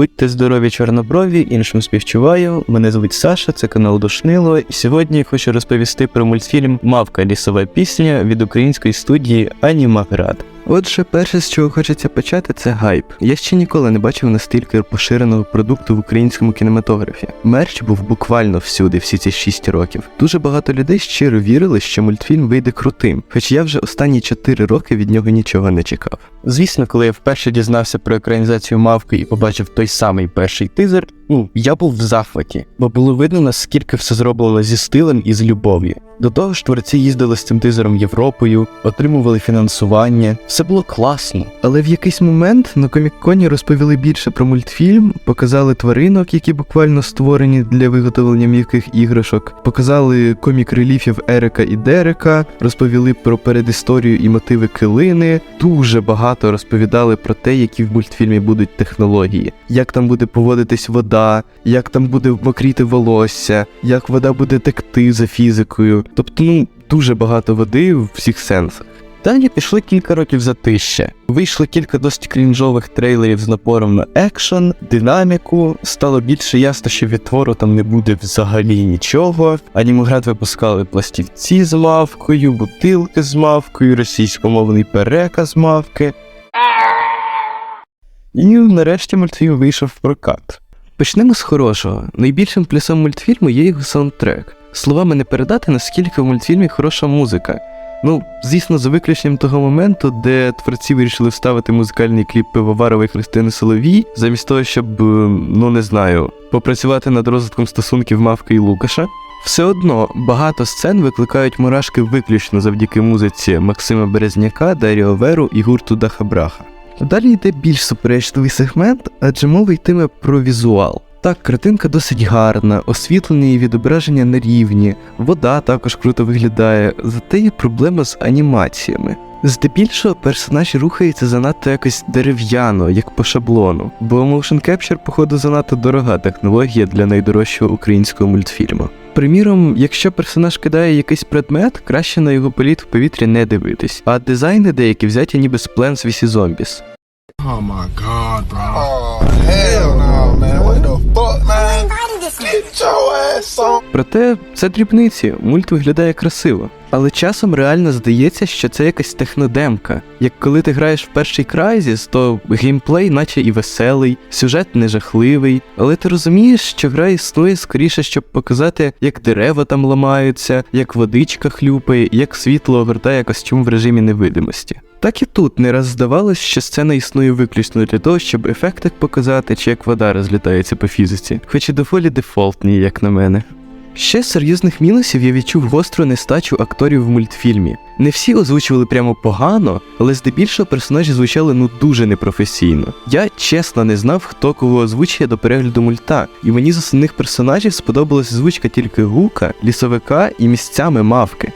Будьте здорові, чорноброві, іншим співчуваю. Мене звуть Саша, це канал Душнило. І сьогодні я хочу розповісти про мультфільм Мавка лісова пісня від української студії Анімаград. Отже, перше, з чого хочеться почати, це гайп. Я ще ніколи не бачив настільки поширеного продукту в українському кінематографі. Мерч був буквально всюди, всі ці 6 років. Дуже багато людей щиро вірили, що мультфільм вийде крутим, хоч я вже останні 4 роки від нього нічого не чекав. Звісно, коли я вперше дізнався про екранізацію мавки і побачив той самий перший тизер, ну я був в захваті, бо було видно, наскільки все зроблено зі стилем і з любов'ю. До того ж, творці їздили з цим тизером Європою, отримували фінансування. Все було класно. Але в якийсь момент на комік-коні розповіли більше про мультфільм, показали тваринок, які буквально створені для виготовлення м'яких іграшок, показали комік реліфів Ерика і Дерека, розповіли про передісторію і мотиви килини. Дуже багато розповідали про те, які в мультфільмі будуть технології, як там буде поводитись вода, як там буде мокріти волосся, як вода буде текти за фізикою. Тобто, ну дуже багато води в всіх сенсах. Далі пішли кілька років затища. Вийшло кілька досить крінжових трейлерів з напором на екшен, динаміку. Стало більше ясно, що від твору там не буде взагалі нічого. Анімоград випускали пластівці з мавкою, бутилки з мавкою, російськомовний переказ мавки. І нарешті мультфільм вийшов в прокат. Почнемо з хорошого. Найбільшим плюсом мультфільму є його саундтрек. Словами не передати, наскільки в мультфільмі хороша музика. Ну, звісно, за виключенням того моменту, де творці вирішили вставити музикальний кліп пивоварової Христини Соловій, замість того, щоб, е, ну не знаю, попрацювати над розвитком стосунків Мавки і Лукаша. Все одно багато сцен викликають мурашки виключно завдяки музиці Максима Березняка, Даріо Веру і гурту Даха Браха. Далі йде більш суперечливий сегмент, адже мова йтиме про візуал. Так, картинка досить гарна, освітлення і відображення на рівні, вода також круто виглядає, зате є проблема з анімаціями. Здебільшого персонаж рухається занадто якось дерев'яно, як по шаблону, бо motion capture, походу, занадто дорога технологія для найдорожчого українського мультфільму. Приміром, якщо персонаж кидає якийсь предмет, краще на його політ в повітрі не дивитись, а дизайни деякі взяті ніби з Plants vs. Zombies. Oh my god, bro. Oh, hell no, man. What the Проте це дрібниці, мульт виглядає красиво. Але часом реально здається, що це якась технодемка. Як коли ти граєш в перший Crysis, то геймплей наче і веселий, сюжет не жахливий, але ти розумієш, що гра існує скоріше, щоб показати, як дерева там ламаються, як водичка хлюпає, як світло огортає костюм в режимі невидимості. Так і тут не раз здавалось, що сцена існує виключно для того, щоб ефектик показати, чи як вода розлітається по фізиці, хоч і доволі дефолтні, як на мене. Ще з серйозних мінусів я відчув гостру нестачу акторів в мультфільмі. Не всі озвучували прямо погано, але здебільшого персонажі звучали ну дуже непрофесійно. Я чесно не знав, хто кого озвучує до перегляду мульта, і мені з основних персонажів сподобалась звучка тільки гука, лісовика і місцями мавки.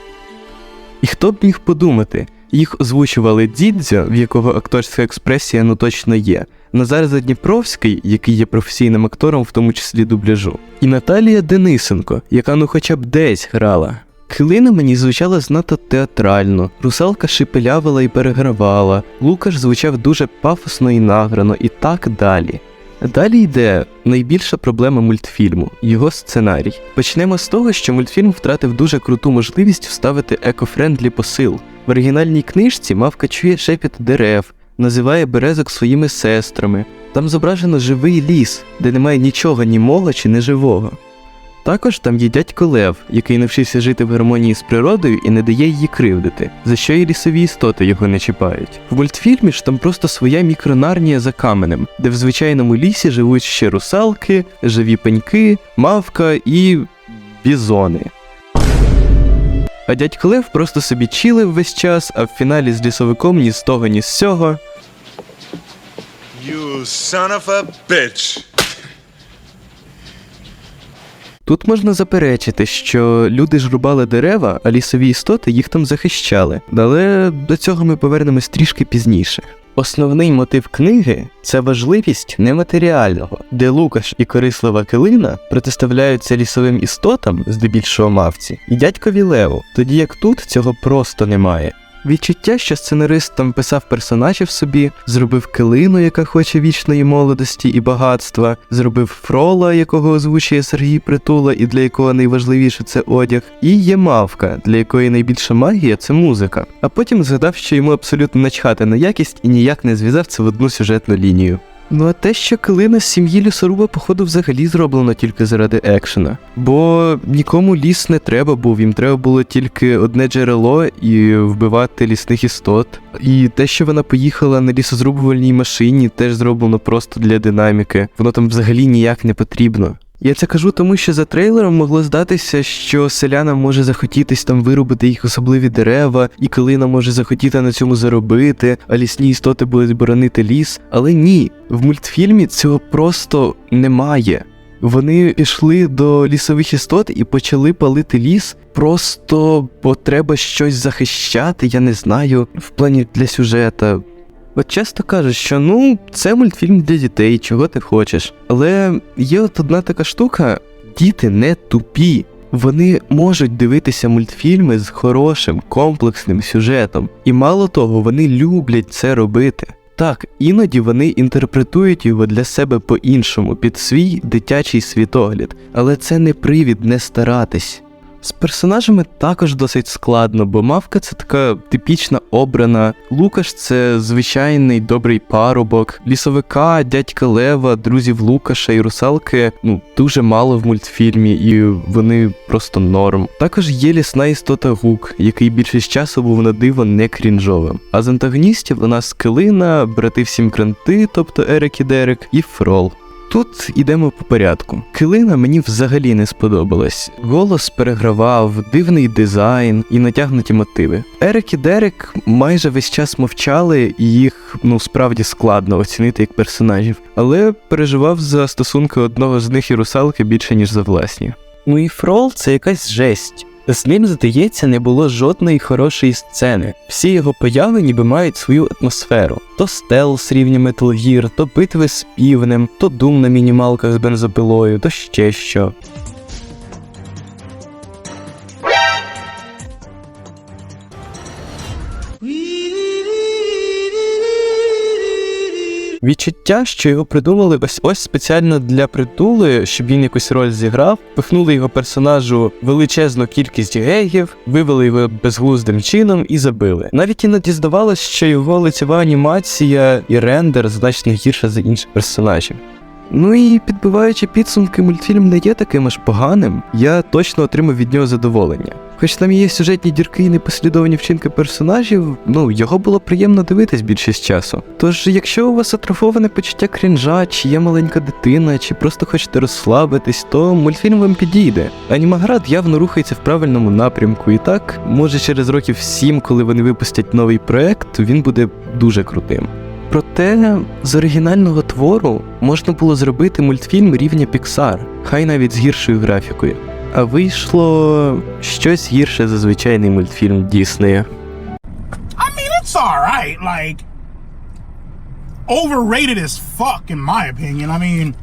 І хто б міг подумати, їх озвучували Дідзьо, в якого акторська експресія ну точно є, Назар Задніпровський, який є професійним актором, в тому числі дубляжу, і Наталія Денисенко, яка ну хоча б десь грала. Хилина мені звучала знато театрально, русалка шепелявила і перегравала, Лукаш звучав дуже пафосно і награно, і так далі. Далі йде найбільша проблема мультфільму його сценарій. Почнемо з того, що мультфільм втратив дуже круту можливість вставити екофрендлі посил. В оригінальній книжці мавка чує шепіт дерев, називає березок своїми сестрами. Там зображено живий ліс, де немає нічого ні мого чи неживого. Також там є дядько Лев, який навчився жити в гармонії з природою і не дає її кривдити, за що і лісові істоти його не чіпають. В мультфільмі ж там просто своя мікронарнія за каменем, де в звичайному лісі живуть ще русалки, живі пеньки, мавка і бізони. А дядько Лев просто собі чилив весь час, а в фіналі з лісовиком ні з того, ні з сього. You son of a bitch. Тут можна заперечити, що люди ж рубали дерева, а лісові істоти їх там захищали. Але до цього ми повернемось трішки пізніше. Основний мотив книги це важливість нематеріального, де Лукаш і корислива килина протиставляються лісовим істотам, здебільшого мавці, і дядькові Леву, тоді як тут цього просто немає. Відчуття, що сценарист там писав персонажів собі, зробив килину, яка хоче вічної молодості і багатства, зробив фрола, якого озвучує Сергій Притула, і для якого найважливіше це одяг, і є мавка, для якої найбільша магія це музика. А потім згадав, що йому абсолютно начхати на якість і ніяк не зв'язав це в одну сюжетну лінію. Ну а те, що килина з сім'ї лісоруба, походу, взагалі зроблено тільки заради екшена. Бо нікому ліс не треба був, їм треба було тільки одне джерело і вбивати лісних істот. І те, що вона поїхала на лісозрубувальній машині, теж зроблено просто для динаміки. Воно там взагалі ніяк не потрібно. Я це кажу тому, що за трейлером могло здатися, що селянам може захотітись там вирубити їх особливі дерева, і килина може захотіти на цьому заробити, а лісні істоти будуть боронити ліс. Але ні, в мультфільмі цього просто немає. Вони пішли до лісових істот і почали палити ліс, просто бо треба щось захищати, я не знаю, в плані для сюжета. От часто кажуть, що ну, це мультфільм для дітей, чого ти хочеш. Але є от одна така штука: діти не тупі. Вони можуть дивитися мультфільми з хорошим, комплексним сюжетом. І мало того, вони люблять це робити. Так, іноді вони інтерпретують його для себе по-іншому, під свій дитячий світогляд, але це не привід не старатись. З персонажами також досить складно, бо мавка це така типічна обрана. Лукаш це звичайний добрий парубок, лісовика, дядька Лева, друзів Лукаша і русалки ну дуже мало в мультфільмі, і вони просто норм. Також є лісна істота Гук, який більшість часу був на диво не крінжовим. А з антагоністів у нас Килина, брати всім кранти, тобто Ерик і Дерек, і Фрол. Тут ідемо по порядку. Килина мені взагалі не сподобалась. Голос перегравав, дивний дизайн і натягнуті мотиви. Ерик і Дерек майже весь час мовчали, і їх ну справді складно оцінити як персонажів, але переживав за стосунки одного з них і русалки більше ніж за власні. Ну і Фрол це якась жесть. З ним, здається, не було жодної хорошої сцени. Всі його появи ніби мають свою атмосферу: то стелс рівня Metal Gear, то битви з півнем, то дум на мінімалках з бензопилою, то ще що. Відчуття, що його придумали ось ось спеціально для притули, щоб він якусь роль зіграв, пихнули його персонажу величезну кількість гегів, вивели його безглуздим чином і забили. Навіть іноді здавалось, що його лицева анімація і рендер значно гірша за інших персонажів. Ну і підбиваючи підсумки, мультфільм не є таким аж поганим. Я точно отримав від нього задоволення. Хоч там є сюжетні дірки і непослідовні вчинки персонажів, ну його було приємно дивитись більшість часу. Тож, якщо у вас атрофоване почуття крінжа, чи є маленька дитина, чи просто хочете розслабитись, то мультфільм вам підійде. Анімаград явно рухається в правильному напрямку, і так, може через років сім, коли вони випустять новий проект, він буде дуже крутим. Проте з оригінального твору можна було зробити мультфільм рівня Pixar, хай навіть з гіршою графікою. А вийшло щось гірше за звичайний мультфільм Діснея. I mean, it's alright. Like, overrated as fuck, in my opinion. I mean,